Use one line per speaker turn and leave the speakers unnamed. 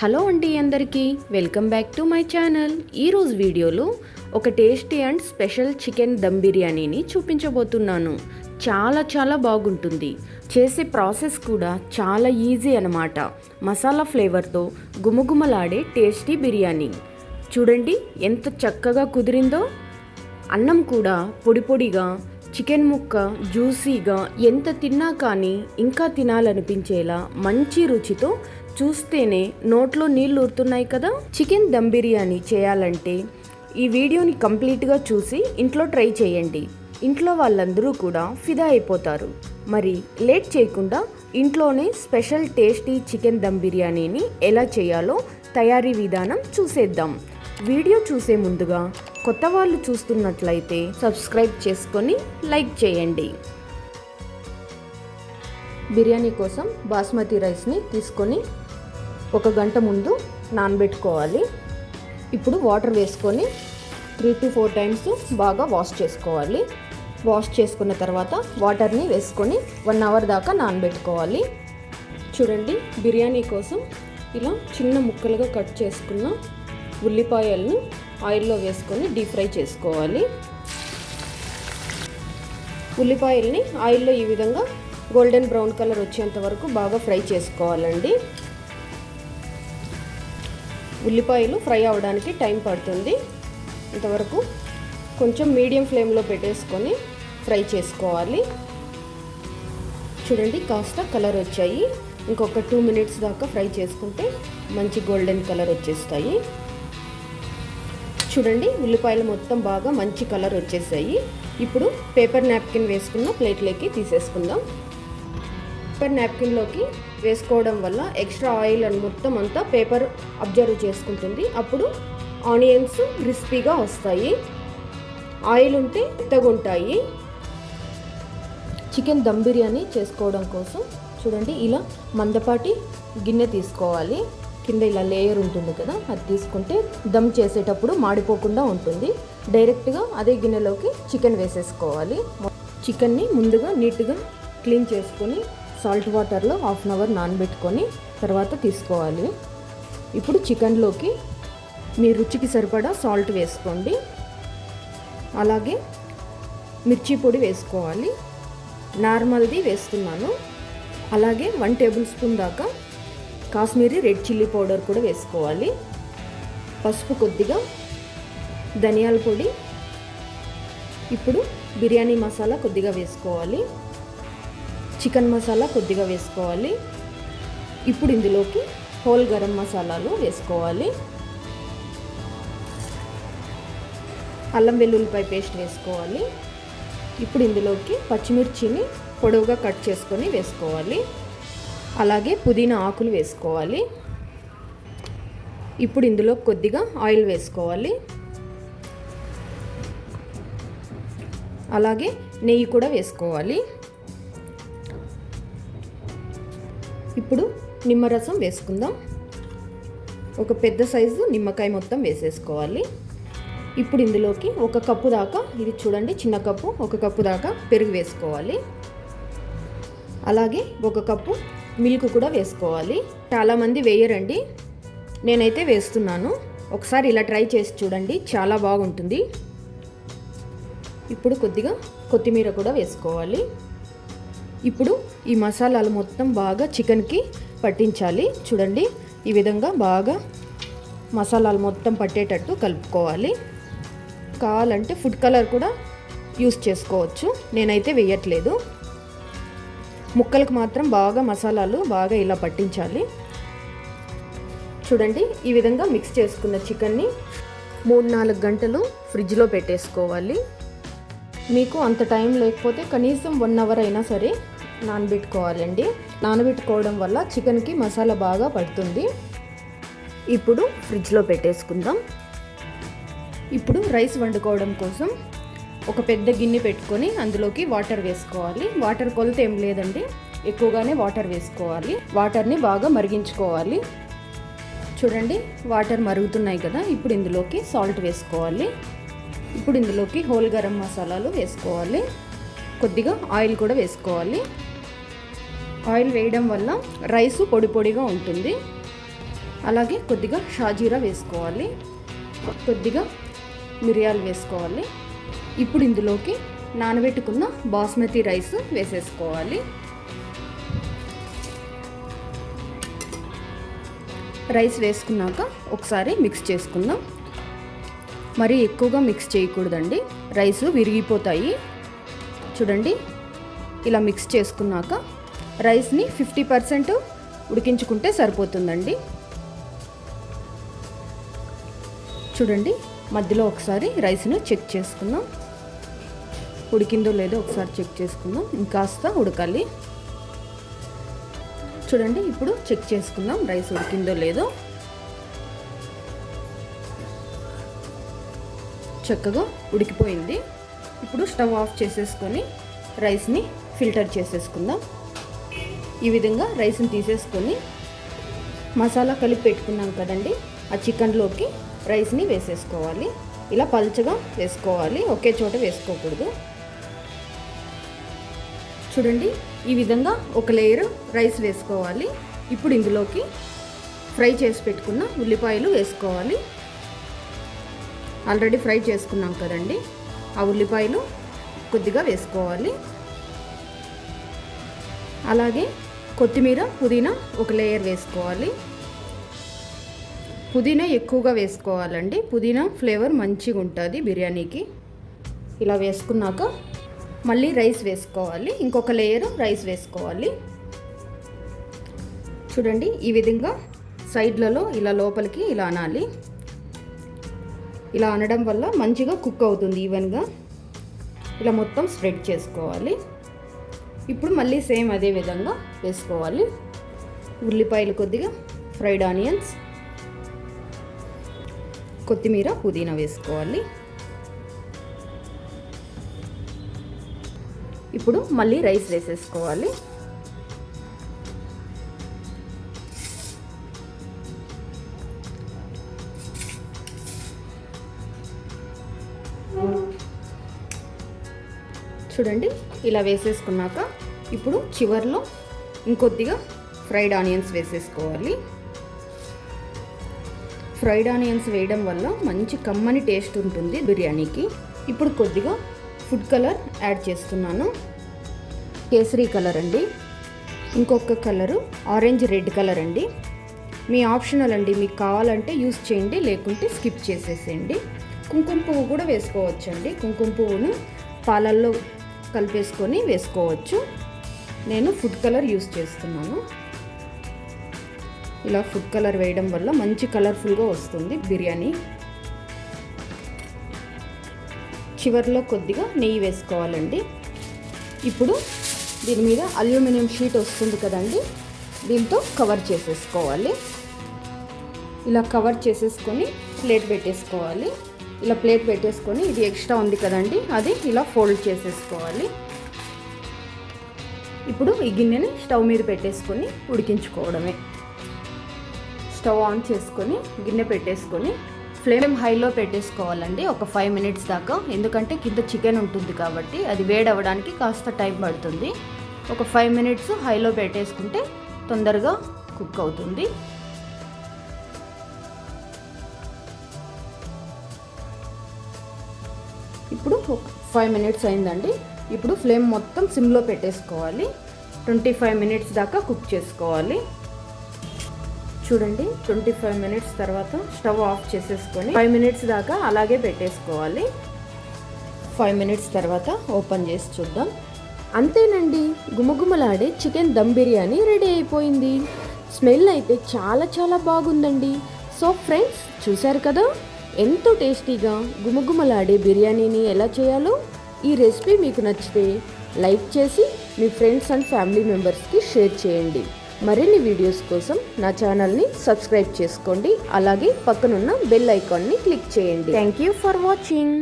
Hello అండి అందరికీ welcome back to my channel. ఈరోజు వీడియోలో ఒక tasty and special chicken dum బిర్యానీని చూపించబోతున్నాను. చాలా చాలా బాగుంటుంది. చేసే ప్రాసెస్ కూడా చాలా ఈజీ అనమాట మసాలా ఫ్లేవర్తో గుమగుమలాడే టేస్టీ బిర్యానీ. చూడండి ఎంత చక్కగా కుదిరిందో. అన్నం కూడా పొడి పొడిగా చికెన్ ముక్క జ్యూసీగా ఎంత తిన్నా కానీ ఇంకా తినాలనిపించేలా మంచి రుచితో చూస్తేనే నోట్లో నీళ్ళు ఊరుతున్నాయి కదా? చికెన్ దమ్ బిర్యానీ చేయాలంటే ఈ వీడియోని కంప్లీట్గా చూసి ఇంట్లో ట్రై చేయండి. ఇంట్లో వాళ్ళందరూ కూడా ఫిదా అయిపోతారు. మరి లేట్ చేయకుండా ఇంట్లోనే స్పెషల్ టేస్టీ చికెన్ దమ్ బిర్యానీని ఎలా చేయాలో తయారీ విధానం చూసేద్దాం. వీడియో చూసే ముందుగా కొత్త వాళ్ళు చూస్తున్నట్లయితే సబ్స్క్రైబ్ చేసుకొని లైక్ చేయండి. బిర్యానీ కోసం బాస్మతి రైస్ని తీసుకొని ఒక గంట ముందు నానబెట్టుకోవాలి. ఇప్పుడు వాటర్ వేసుకొని త్రీ టు ఫోర్ టైమ్స్ బాగా వాష్ చేసుకోవాలి. వాష్ చేసుకున్న తర్వాత వాటర్ని వేసుకొని వన్ అవర్ దాకా నానబెట్టుకోవాలి. చూడండి బిర్యానీ కోసం ఇలా చిన్న ముక్కలుగా కట్ చేసుకున్న ఉల్లిపాయలను ఆయిల్లో వేసుకొని డీప్ ఫ్రై చేసుకోవాలి. ఉల్లిపాయల్ని ఆయిల్లో ఈ విధంగా గోల్డెన్ బ్రౌన్ కలర్ వచ్చేంత వరకు బాగా ఫ్రై చేసుకోవాలండి. ఉల్లిపాయలు ఫ్రై అవ్వడానికి టైం పడుతుంది. ఇంతవరకు కొంచెం మీడియం ఫ్లేమ్లో పెట్టేసుకొని ఫ్రై చేసుకోవాలి. చూడండి కాస్త కలర్ వచ్చాయి. ఇంకొక టూ మినిట్స్ దాకా ఫ్రై చేసుకుంటే మంచి గోల్డెన్ కలర్ వచ్చేస్తాయి. చూడండి ఉల్లిపాయలు మొత్తం బాగా మంచి కలర్ వచ్చేసాయి. ఇప్పుడు పేపర్ నాప్కిన్ వేసుకున్న ప్లేట్లోకి తీసేసుకుందాం. పేపర్ నాప్కిన్లోకి వేసుకోవడం వల్ల ఎక్స్ట్రా ఆయిల్ అని మొత్తం అంతా పేపర్ అబ్జర్వ్ చేసుకుంటుంది. అప్పుడు ఆనియన్స్ క్రిస్పీగా వస్తాయి. ఆయిల్ ఉంటే మెత్తగుంటాయి చికెన్ దమ్ బిర్యానీ చేసుకోవడం కోసం చూడండి ఇలా మందపాటి గిన్నె తీసుకోవాలి. కింద ఇలా లేయర్ ఉంటుంది కదా అది తీసుకుంటే దమ్ చేసేటప్పుడు మాడిపోకుండా ఉంటుంది. డైరెక్ట్గా అదే గిన్నెలోకి చికెన్ వేసేసుకోవాలి. చికెన్ని ముందుగా నీట్గా క్లీన్ చేసుకొని సాల్ట్ వాటర్లో హాఫ్ అన్ అవర్ నానబెట్టుకొని తర్వాత తీసుకోవాలి. ఇప్పుడు చికెన్లోకి మీ రుచికి సరిపడా సాల్ట్ వేసుకోండి. అలాగే మిర్చి పొడి వేసుకోవాలి. నార్మల్ది వేస్తున్నాను. అలాగే వన్ టేబుల్ స్పూన్ దాకా కాశ్మీరీ రెడ్ చిల్లీ పౌడర్ కూడా వేసుకోవాలి. పసుపు కొద్దిగా ధనియాల పొడి ఇప్పుడు బిర్యానీ మసాలా కొద్దిగా వేసుకోవాలి. చికెన్ మసాలా కొద్దిగా వేసుకోవాలి. ఇప్పుడు ఇందులోకి హోల్ గరం మసాలాలు వేసుకోవాలి. అల్లం వెల్లుల్లిపాయ పేస్ట్ వేసుకోవాలి. ఇప్పుడు ఇందులోకి పచ్చిమిర్చిని పొడవుగా కట్ చేసుకొని వేసుకోవాలి. అలాగే పుదీనా ఆకులు వేసుకోవాలి. ఇప్పుడు ఇందులో కొద్దిగా ఆయిల్ వేసుకోవాలి. అలాగే నెయ్యి కూడా వేసుకోవాలి. ఇప్పుడు నిమ్మరసం వేసుకుందాం. ఒక పెద్ద సైజు నిమ్మకాయ మొత్తం వేసేసుకోవాలి. ఇప్పుడు ఇందులోకి ఒక కప్పు దాకా ఇది చూడండి చిన్న కప్పు ఒక కప్పు దాకా పెరుగు వేసుకోవాలి. అలాగే ఒక కప్పు మిల్క్ కూడా వేసుకోవాలి. చాలామంది వేయరండి. నేనైతే వేస్తున్నాను. ఒకసారి ఇలా ట్రై చేసి చూడండి చాలా బాగుంటుంది. ఇప్పుడు కొద్దిగా కొత్తిమీర కూడా వేసుకోవాలి. ఇప్పుడు ఈ మసాలాలు మొత్తం బాగా చికెన్కి పట్టించాలి. చూడండి ఈ విధంగా బాగా మసాలాలు మొత్తం పట్టేటట్టు కలుపుకోవాలి. కావాలంటే ఫుడ్ కలర్ కూడా యూస్ చేసుకోవచ్చు. నేనైతే వేయట్లేదు. ముక్కలకు మాత్రం బాగా మసాలాలు బాగా ఇలా పట్టించాలి. చూడండి ఈ విధంగా మిక్స్ చేసుకున్న చికెన్ని మూడు నాలుగు గంటలు ఫ్రిడ్జ్లో పెట్టేసుకోవాలి. మీకు అంత టైం లేకపోతే కనీసం వన్ అవర్ అయినా సరే నానబెట్టుకోవాలండి. నానబెట్టుకోవడం వల్ల చికెన్కి మసాలా బాగా పడుతుంది. ఇప్పుడు ఫ్రిడ్జ్లో పెట్టేసుకుందాం. ఇప్పుడు రైస్ వండుకోవడం కోసం ఒక పెద్ద గిన్నె పెట్టుకొని అందులోకి వాటర్ వేసుకోవాలి. వాటర్ కొలత ఏం లేదండి. ఎక్కువగానే వాటర్ వేసుకోవాలి. వాటర్ని బాగా మరిగించుకోవాలి. చూడండి వాటర్ మరుగుతున్నాయి కదా. ఇప్పుడు ఇందులోకి సాల్ట్ వేసుకోవాలి. ఇప్పుడు ఇందులోకి హోల్ గరం మసాలాలు వేసుకోవాలి. కొద్దిగా ఆయిల్ కూడా వేసుకోవాలి. ఆయిల్ వేయడం వల్ల రైస్ పొడి పొడిగా ఉంటుంది. అలాగే కొద్దిగా షాజీరా వేసుకోవాలి. కొద్దిగా మిరియాలు వేసుకోవాలి. ఇప్పుడు ఇందులోకి నానబెట్టుకున్న బాస్మతి రైస్ వేసేసుకోవాలి. రైస్ వేసుకున్నాక ఒకసారి మిక్స్ చేసుకుందాం. మరీ ఎక్కువగా మిక్స్ చేయకూడదండి. రైస్ విరిగిపోతాయి. చూడండి ఇలా మిక్స్ చేసుకున్నాక రైస్ని ఫిఫ్టీ పర్సెంట్ ఉడికించుకుంటే సరిపోతుందండి. చూడండి మధ్యలో ఒకసారి రైస్ను చెక్ చేసుకుందాం. ఉడికిందో లేదో ఒకసారి చెక్ చేసుకుందాం. ఇంకాస్త ఉడకాలి. చూడండి ఇప్పుడు చెక్ చేసుకుందాం రైస్ ఉడికిందో లేదో. చక్కగా ఉడికిపోయింది. ఇప్పుడు స్టవ్ ఆఫ్ చేసేసుకొని రైస్ని ఫిల్టర్ చేసేసుకుందాం. ఈ విధంగా రైస్ని తీసేసుకొని మసాలా కలిపి పెట్టుకున్నాం కదండి. ఆ చికెన్లోకి రైస్ని వేసేసుకోవాలి. ఇలా పల్చగా వేసుకోవాలి. ఒకే చోట వేసుకోకూడదు. చూడండి ఈ విధంగా ఒక లేయర్ రైస్ వేసుకోవాలి. ఇప్పుడు ఇందులోకి ఫ్రై చేసి పెట్టుకున్న ఉల్లిపాయలు వేసుకోవాలి. ఆల్రెడీ ఫ్రై చేసుకున్నాం కదండి. ఆ ఉల్లిపాయలు కొద్దిగా వేసుకోవాలి. అలాగే కొత్తిమీర పుదీనా ఒక లేయర్ వేసుకోవాలి. పుదీనా ఎక్కువగా వేసుకోవాలండి. పుదీనా ఫ్లేవర్ మంచిగా ఉంటుంది బిర్యానీకి. ఇలా వేసుకున్నాక మళ్ళీ రైస్ వేసుకోవాలి. ఇంకొక లేయర్ రైస్ వేసుకోవాలి. చూడండి ఈ విధంగా సైడ్లలో ఇలా లోపలికి ఇలా అనాలి. ఇలా అనడం వల్ల మంచిగా కుక్ అవుతుంది ఈవెన్గా ఇలా మొత్తం స్ప్రెడ్ చేసుకోవాలి. ఇప్పుడు మళ్ళీ సేమ్ అదే విధంగా వేసుకోవాలి. ఉల్లిపాయలు కొద్దిగా ఫ్రైడ్ ఆనియన్స్ కొత్తిమీర పుదీనా వేసుకోవాలి. ఇప్పుడు మళ్ళీ రైస్ వేసేసుకోవాలి. చూడండి ఇలా వేసేసుకున్నాక ఇప్పుడు చివర్లో ఇంకొద్దిగా ఫ్రైడ్ ఆనియన్స్ వేసేసుకోవాలి. ఫ్రైడ్ ఆనియన్స్ వేయడం వల్ల మంచి కమ్మని టేస్ట్ ఉంటుంది బిర్యానీకి. ఇప్పుడు కొద్దిగా ఫుడ్ కలర్ యాడ్ చేస్తున్నాను. కేసరీ కలర్ అండి. ఇంకొక కలరు ఆరెంజ్ రెడ్ కలర్ అండి. మీ ఆప్షనల్ అండి మీకు కావాలంటే యూస్ చేయండి లేకుంటే స్కిప్ చేసేసేయండి. కుంకుమ పువ్వు కూడా వేసుకోవచ్చండి. కుంకుమ పువ్వును పాలల్లో కలిపేసుకొని వేసుకోవచ్చు. నేను ఫుడ్ కలర్ యూస్ చేస్తున్నాను. ఇలా ఫుడ్ కలర్ వేయడం వల్ల మంచి కలర్ఫుల్గా వస్తుంది బిర్యానీ. చివరిలో కొద్దిగా నెయ్యి వేసుకోవాలండి. ఇప్పుడు దీని మీద అల్యూమినియం షీట్ వస్తుంది కదండి దీంతో కవర్ చేసేసుకోవాలి. ఇలా కవర్ చేసేసుకొని ప్లేట్ పెట్టేసుకోవాలి. ఇలా ప్లేట్ పెట్టేసుకొని ఇది ఎక్స్ట్రా ఉంది కదండి అది ఇలా ఫోల్డ్ చేసేసుకోవాలి. ఇప్పుడు ఈ గిన్నెని స్టవ్ మీద పెట్టేసుకొని ఉడికించుకోవడమే. స్టవ్ ఆన్ చేసుకొని గిన్నె పెట్టేసుకొని ఫ్లేమ్ హైలో పెట్టేసుకోవాలండి ఒక ఫైవ్ మినిట్స్ దాకా. ఎందుకంటే కింద చికెన్ ఉంటుంది కాబట్టి అది వేడవడానికి కాస్త టైం పడుతుంది. ఒక ఫైవ్ మినిట్స్ హైలో పెట్టేసుకుంటే తొందరగా కుక్ అవుతుంది. ఇప్పుడు ఫైవ్ మినిట్స్ అయిందండి. ఇప్పుడు ఫ్లేమ్ మొత్తం సిమ్లో పెట్టేసుకోవాలి. ట్వంటీ ఫైవ్ మినిట్స్ దాకా కుక్ చేసుకోవాలి. చూడండి ట్వంటీ ఫైవ్ మినిట్స్ తర్వాత స్టవ్ ఆఫ్ చేసేసుకొని ఫైవ్ మినిట్స్ దాకా అలాగే పెట్టేసుకోవాలి. ఫైవ్ మినిట్స్ తర్వాత ఓపెన్ చేసి చూద్దాం. అంతేనండి గుమగుమలాడే చికెన్ దమ్ బిర్యానీ రెడీ అయిపోయింది. స్మెల్ అయితే చాలా చాలా బాగుందండి. సో ఫ్రెండ్స్ చూశారు కదా? ఎంతో టేస్టీగా గుమగుమలాడే బిర్యానీని ఎలా చేయాలో ఈ రెసిపీ మీకు నచ్చితే లైక్ చేసి మీ ఫ్రెండ్స్ అండ్ ఫ్యామిలీ మెంబర్స్కి షేర్ చేయండి. మరిన్ని వీడియోస్ కోసం నా ఛానల్ని సబ్స్క్రైబ్ చేసుకోండి. అలాగే పక్కనున్న బెల్ ఐకాన్ని క్లిక్ చేయండి. Thank you for watching